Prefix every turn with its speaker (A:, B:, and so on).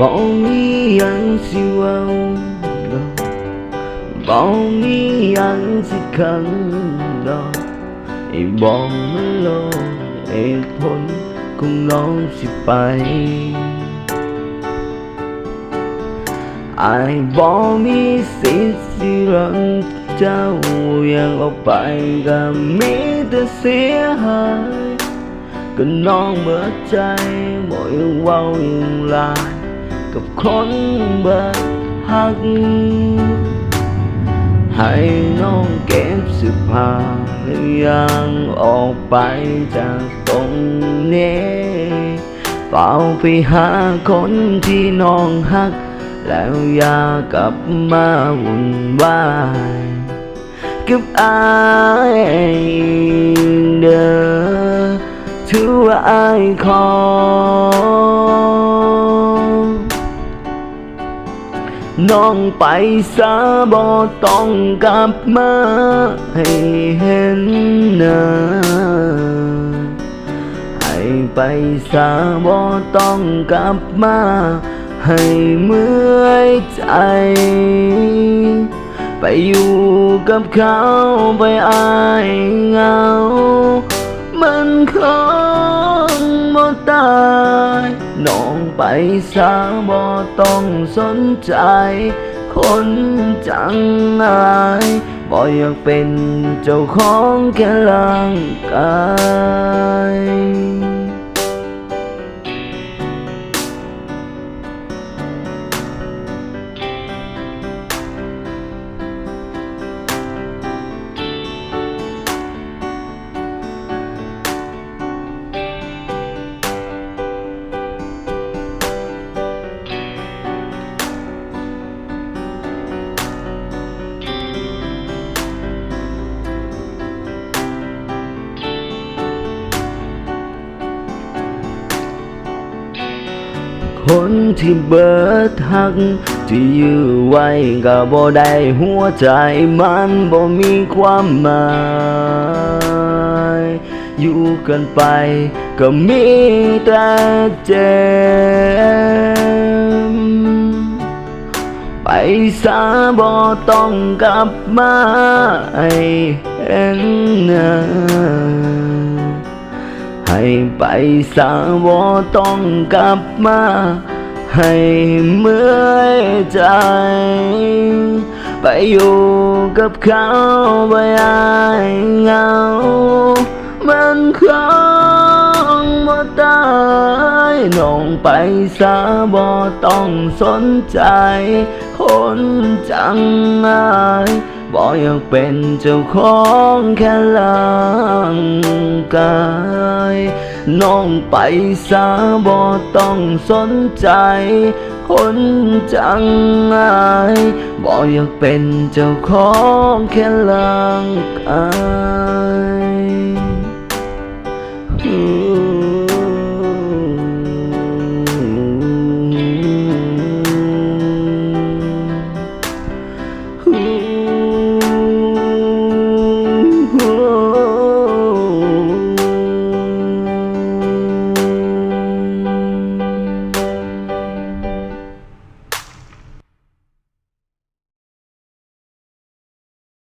A: บ่มีหยังสิเว้าดอกบ่มีหยังสิขังดอกไอ้บอกมันโลดเหตุผลของน้องสิไปไอายบ่มีสิทธิ์สิรังเจ้ายังออกไปก็มีแต่เสียหายก็น้องเบิดใจบ่ยังเว้ายังลาย กับคนเบิดหัก ให้น้องเก็บสื้อผ้าและยังออกไปจากตรงนี้เฝ้าไปหาคนที่น้องหัก แล้วอย่ากลับมาวุ่นวายกับอายเด้อถือว่าอายขอ น้องไปซาบ่ต้องกลับมาให้เห็นหน้าให้ไปซาบ่ต้องกลับมา ให้เมื่อยใจ ไปอยู่กับเขาไปอายเงา มันคงบ่ตาย ไปสาบ่ต้องสนใจ คนจังอายบ่อยากเป็นเจ้าของแค่ร่างกาย คนที่เบิดหัก ที่ยื้อไว้ก็บ่ได้หัวใจมันบ่มีความหมายอยู่กันไปก็มีแต่เจ็บไปซาบ่ต้องกลับมาให้เห็นหน้า ให้ไปสาบ่ต้องกลับมา ให้เมื่อยใจ ไปอยู่กับเขาไปอายเงา มันคงบ่ตายน้องไปสาบ่ต้องสนใจ คนจังอาย บ่อยากเป็นเจ้าของแค่ร่างกายน้องไปซาบ่ต้องสนใจ คนจังอายบ่อยากเป็นเจ้าของแค่ร่างกาย